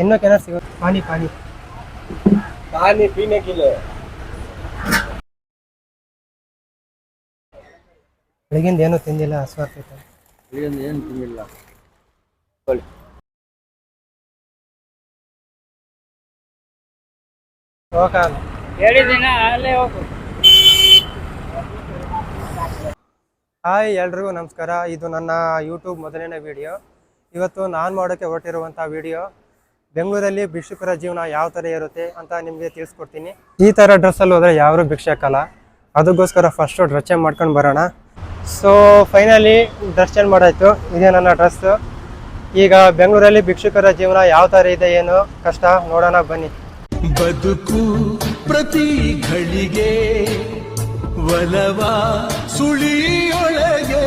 ಇನ್ನೂ ಕೆಲಸ ಸಿಗುತ್ತೆ ಪಾನಿ ಪಾನಿ ಪಾನಿ ಪೀನೆ ಕಿಲೋ ಬೆಳಗಿಂದ ಏನು ತಿಂದಿಲ್ಲ ಹಸು ಬೆಳಗಿಂದ ಏನು ತಿಂದಿಲ್ಲ. ದಿನ ಅಲ್ಲೇ ಹೋಗು. ಹಾಯ್ ಎಲ್ರಿಗೂ ನಮಸ್ಕಾರ. ಇದು ನನ್ನ ಯೂಟ್ಯೂಬ್ ಮೊದಲನೇ ವಿಡಿಯೋ ಇವತ್ತು ನಾನು ಮಾಡೋಕ್ಕೆ ಹೊರಟಿರುವಂಥ ವಿಡಿಯೋ ಬೆಂಗಳೂರಲ್ಲಿ ಭಿಕ್ಷುಕರ ಜೀವನ ಯಾವ ಥರ ಇರುತ್ತೆ ಅಂತ ನಿಮಗೆ ತಿಳಿಸ್ಕೊಡ್ತೀನಿ. ಈ ಥರ ಡ್ರೆಸ್ಸಲ್ಲಿ ಹೋದರೆ ಯಾರೂ ಭಿಕ್ಷೆ ಹಾಕಲ್ಲ. ಅದಕ್ಕೋಸ್ಕರ ಫಸ್ಟು ಡ್ರೆಸ್ ಚೇಂಜ್ ಮಾಡ್ಕೊಂಡು ಬರೋಣ. ಸೊ ಫೈನಲಿ ಡ್ರೆಸ್ ಚೇಂಜ್ ಮಾಡಾಯಿತು. ಇದೇ ನನ್ನ ಡ್ರೆಸ್ಸು ಈಗ ಬೆಂಗಳೂರಲ್ಲಿ ಭಿಕ್ಷುಕರ ಜೀವನ ಯಾವ ಥರ ಇದೆ ಏನು ಕಷ್ಟ ನೋಡೋಣ ಬನ್ನಿ. ಬದುಕು ಪ್ರತಿ ಘಳಿಗೆ ಒಲವ ಸುಳಿಯೊಳಗೆ.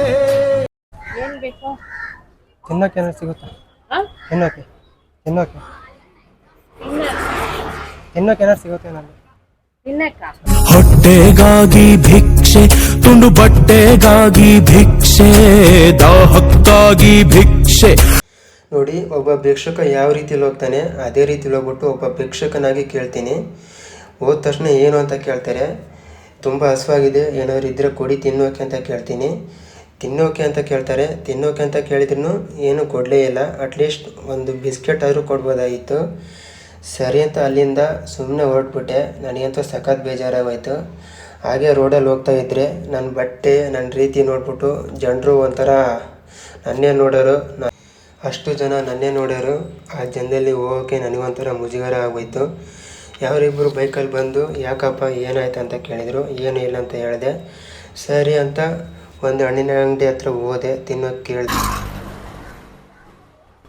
ಏನ್ ಬೇಕು? ತಿನ್ನೋಕೆ ಏನಾದ್ರು ಸಿಗುತ್ತಾ? ತಿನ್ನೋಕೆ? ತಿನ್ನೋಕೆ? ಸಿಗುತ್ತೆ ನನಗೆ ಹೊಟ್ಟೆಗಾಗಿ ಭಿಕ್ಷೆ ತುಂಡು ಬಟ್ಟೆಗಾಗಿ ಭಿಕ್ಷೆ ದಾಹಕ್ಕಾಗಿ ಭಿಕ್ಷೆ. ನೋಡಿ ಒಬ್ಬ ಭಿಕ್ಷಕ ಯಾವ ರೀತಿಲಿ ಹೋಗ್ತಾನೆ ಅದೇ ರೀತಿಲಿ ಹೋಗ್ಬಿಟ್ಟು ಒಬ್ಬ ಭಿಕ್ಷಕನಾಗಿ ಕೇಳ್ತೀನಿ. ಹೋದ ತಕ್ಷಣ ಏನು ಅಂತ ಕೇಳ್ತಾರೆ? ತುಂಬ ಹಸುವಾಗಿದೆ ಏನಾದ್ರು ಇದ್ರೆ ಕೊಡಿ ತಿನ್ನೋಕೆ ಅಂತ ಕೇಳ್ತೀನಿ. ತಿನ್ನೋಕೆ ಅಂತ ಕೇಳ್ತಾರೆ. ತಿನ್ನೋಕೆ ಅಂತ ಕೇಳಿದ್ರು ಏನು ಕೊಡಲೇ ಇಲ್ಲ. ಅಟ್ಲೀಸ್ಟ್ ಒಂದು ಬಿಸ್ಕೆಟ್ ಆದರೂ ಕೊಡ್ಬೋದಾಗಿತ್ತು. ಸರಿ ಅಂತ ಅಲ್ಲಿಂದ ಸುಮ್ಮನೆ ಹೊರಟ್ಬಿಟ್ಟೆ. ನನಗಂತೂ ಸಖತ್ ಬೇಜಾರಾಗೋಯ್ತು. ಹಾಗೆ ರೋಡಲ್ಲಿ ಹೋಗ್ತಾ ಇದ್ದರೆ ನನ್ನ ಬಟ್ಟೆ ನನ್ನ ರೀತಿ ನೋಡ್ಬಿಟ್ಟು ಜನರು ಒಂಥರ ನನ್ನೇ ನೋಡೋರು. ಅಷ್ಟು ಜನ ನನ್ನೇ ನೋಡೋರು. ಆ ಜನದಲ್ಲಿ ಹೋಗೋಕೆ ನನಗೊಂಥರ ಮುಜುಗರ ಆಗೋಯ್ತು. ಯಾರಿಬ್ಬರು ಬೈಕಲ್ಲಿ ಬಂದು, ಯಾಕಪ್ಪ ಏನಾಯ್ತು? ಅಂತ ಕೇಳಿದರು. ಏನೂ ಇಲ್ಲ ಅಂತ ಹೇಳಿದೆ. ಸರಿ ಅಂತ ಒಂದು ಹಣ್ಣಿನ ಅಂಗಡಿ ಹತ್ರ ಹೋದೆ ತಿನ್ನೋಕೆ ಕೇಳಿದೆ.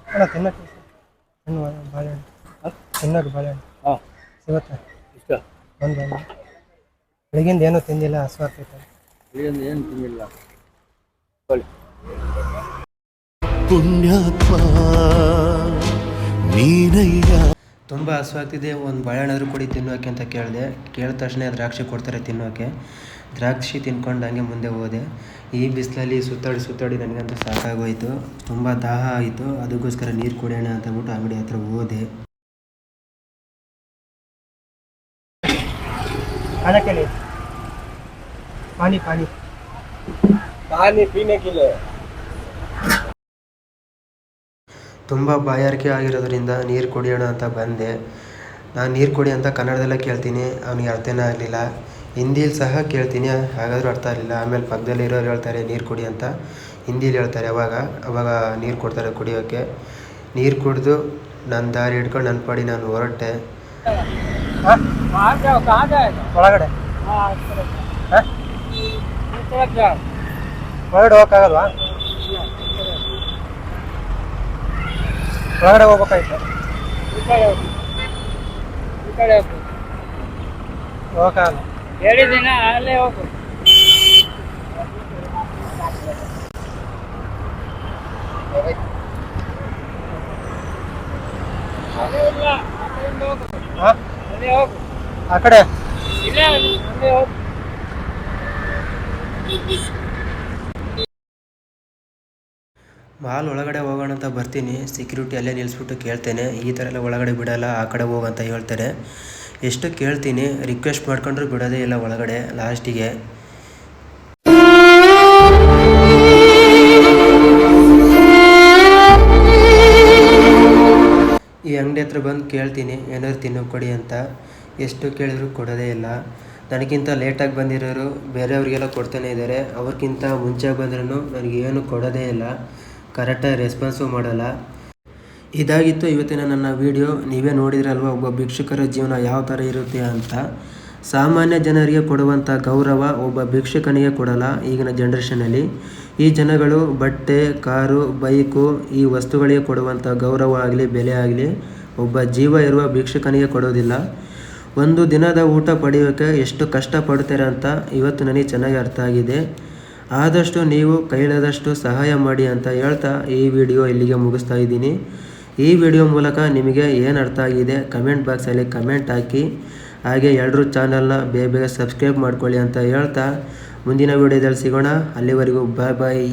ಅಲ್ಲ ತಿನ್ನಕ್ಕೆ ಹಣ್ಣು ಬಾಳೆಹಣ್ಣು ತಿನ್ನೋಕೆ ಬಾಳೆಹಣ್ಣು ಹಾಂ. ಸಿಗುತ್ತೆ. ಇಷ್ಟ? ಒಂದು ಹಣ್ಣು ಬೆಳಗಿಂದ ಏನೂ ತಿಂದಿಲ್ಲ ಹಸುವಾಗ್ತೈತೆ ಇಲ್ಲಿಂದ ಏನು ತಿನ್ನಿಲ್ಲ ಪುಣ್ಯಾತ್ಮ ನೀನಯ್ಯ. ತುಂಬ ಹಸುವಾಗ್ತಿದೆ ಒಂದು ಬಾಳೆಹಣ್ಣಾದರೂ ಕೊಡಿ ತಿನ್ನೋಕೆ ಅಂತ ಕೇಳಿದೆ. ಕೇಳಿದ ತಕ್ಷಣ ದ್ರಾಕ್ಷಿ ಕೊಡ್ತಾರೆ ತಿನ್ನೋಕೆ. ದ್ರಾಕ್ಷಿ ತಿನ್ಕೊಂಡು ಹಂಗೆ ಮುಂದೆ ಹೋದೆ. ಈ ಬಿಸಿಲಲ್ಲಿ ಸುತ್ತಾಡಿ ಸುತ್ತಾಡಿ ನನಗಂತೂ ಸಾಕಾಗೋಯಿತು. ತುಂಬ ದಾಹ ಆಯಿತು. ಅದಕ್ಕೋಸ್ಕರ ನೀರು ಕುಡಿಯೋಣ ಅಂತ ಅಂಗಡಿ ಹತ್ರ ಹೋದೆ. ತುಂಬ ಬಾಯಾರಿಕೆ ಆಗಿರೋದ್ರಿಂದ ನೀರು ಕುಡಿಯೋಣ ಅಂತ ಬಂದೆ. ನಾನು ನೀರು ಕುಡಿ ಅಂತ ಕನ್ನಡದಲ್ಲೇ ಕೇಳ್ತೀನಿ. ಅವನಿಗೆ ಅರ್ಥನೇ ಆಗಲಿಲ್ಲ. ಹಿಂದೀಲಿ ಸಹ ಕೇಳ್ತೀನಿ ಹಾಗಾದರೂ ಅರ್ಥ ಆಗಲಿಲ್ಲ. ಆಮೇಲೆ ಪಕ್ಕದಲ್ಲಿ ಇರೋರು ಹೇಳ್ತಾರೆ ನೀರು ಕುಡಿ ಅಂತ. ಹಿಂದೀಲಿ ಹೇಳ್ತಾರೆ ಅವಾಗ ಅವಾಗ ನೀರು ಕೊಡ್ತಾರೆ ಕುಡಿಯೋಕ್ಕೆ. ನೀರು ಕುಡಿದು ನನ್ನ ದಾರಿ ಹಿಡ್ಕೊಂಡು ನನ್ನ ಪಾಡಿ ನಾನು ಹೊರಟೆ. ಒಳಗಡೆ? ಹೊರಗಡೆ ಹೋಗೋಕ್ಕಾಗಲ್ವಾ? ಒಳಗಡೆ ಹೋಗ್ಬೇಕಾಯ್ತು. ಹೋಗಕ್ಕಾಗಲ್ಲ. ಹೇಳಿದ್ದೀನ ಅಲ್ಲೇ ಹೋಗು. ಅಲ್ಲೇ ಹೋಗು. ಹಾಂ ಅಲ್ಲೇ ಹೋಗು. ಆ ಕಡೆ? ಇಲ್ಲ ಅಲ್ಲೇ ಹೋಗು. ಮಾಲ್ ಒಳಗಡೆ ಹೋಗೋಣ ಅಂತ ಬರ್ತೀನಿ. ಸೆಕ್ಯೂರಿಟಿ ಅಲ್ಲೇ ನಿಲ್ಲಿಸ್ಬಿಟ್ಟು ಕೇಳ್ತೇನೆ. ಈ ಥರ ಎಲ್ಲ ಒಳಗಡೆ ಬಿಡಲ್ಲ ಆ ಕಡೆ ಹೋಗಂತ ಹೇಳ್ತಾರೆ ಎಷ್ಟು ಕೇಳ್ತೀನಿ ರಿಕ್ವೆಸ್ಟ್ ಮಾಡ್ಕೊಂಡ್ರು ಬಿಡೋದೇ ಇಲ್ಲ ಒಳಗಡೆ ಲಾಸ್ಟಿಗೆ ಈ ಅಂಗಡಿ ಹತ್ರ ಬಂದು ಕೇಳ್ತೀನಿ, ಏನಾದ್ರು ತಿನ್ನೋಕೆ ಕೊಡಿ ಅಂತ. ಎಷ್ಟು ಕೇಳಿದ್ರು ಕೊಡೋದೇ ಇಲ್ಲ. ನನಗಿಂತ ಲೇಟಾಗಿ ಬಂದಿರೋರು ಬೇರೆಯವ್ರಿಗೆಲ್ಲ ಕೊಡ್ತಾನೆ ಇದ್ದಾರೆ. ಅವ್ರಿಗಿಂತ ಮುಂಚೆ ಬಂದ್ರೂ ನನಗೇನು ಕೊಡೋದೇ ಇಲ್ಲ. ಕರೆಕ್ಟಾಗಿ ರೆಸ್ಪಾನ್ಸು ಮಾಡಲ್ಲ. ಇದಾಗಿತ್ತು ಇವತ್ತಿನ ನನ್ನ ವಿಡಿಯೋ. ನೀವೇ ನೋಡಿದ್ರಲ್ವ, ಒಬ್ಬ ಭಿಕ್ಷುಕರ ಜೀವನ ಯಾವ ಥರ ಇರುತ್ತೆ ಅಂತ. ಸಾಮಾನ್ಯ ಜನರಿಗೆ ಕೊಡುವಂಥ ಗೌರವ ಒಬ್ಬ ಭಿಕ್ಷುಕನಿಗೆ ಕೊಡಲ್ಲ ಈಗಿನ ಜನ್ರೇಷನಲ್ಲಿ ಈ ಜನಗಳು ಬಟ್ಟೆ, ಕಾರು, ಬೈಕು ಈ ವಸ್ತುಗಳಿಗೆ ಕೊಡುವಂಥ ಗೌರವ ಆಗಲಿ, ಬೆಲೆ ಆಗಲಿ ಒಬ್ಬ ಜೀವ ಇರುವ ಭಿಕ್ಷುಕನಿಗೆ ಕೊಡೋದಿಲ್ಲ. ಒಂದು ದಿನದ ಊಟ ಪಡೆಯೋಕ್ಕೆ ಎಷ್ಟು ಕಷ್ಟಪಡ್ತಾರೆ ಅಂತ ಇವತ್ತು ನನಗೆ ಚೆನ್ನಾಗಿ ಅರ್ಥ ಆಗಿದೆ. ಆದಷ್ಟು ನೀವು ಕೈಲಾದಷ್ಟು ಸಹಾಯ ಮಾಡಿ ಅಂತ ಹೇಳ್ತಾ ಈ ವಿಡಿಯೋ ಇಲ್ಲಿಗೆ ಮುಗಿಸ್ತಾ ಇದ್ದೀನಿ. ಈ ವಿಡಿಯೋ ಮೂಲಕ ನಿಮಗೆ ಏನು ಅರ್ಥ ಆಗಿದೆ ಕಮೆಂಟ್ ಬಾಕ್ಸಲ್ಲಿ ಕಮೆಂಟ್ ಹಾಕಿ. ಹಾಗೆ ಎಲ್ಲರೂ ಚಾನಲ್ನ ಬೇಗ ಬೇಗ ಸಬ್ಸ್ಕ್ರೈಬ್ ಮಾಡ್ಕೊಳ್ಳಿ ಅಂತ ಹೇಳ್ತಾ. ಮುಂದಿನ ವಿಡಿಯೋದಲ್ಲಿ ಸಿಗೋಣ. ಅಲ್ಲಿವರೆಗೂ ಬಾಯ್ ಬಾಯ್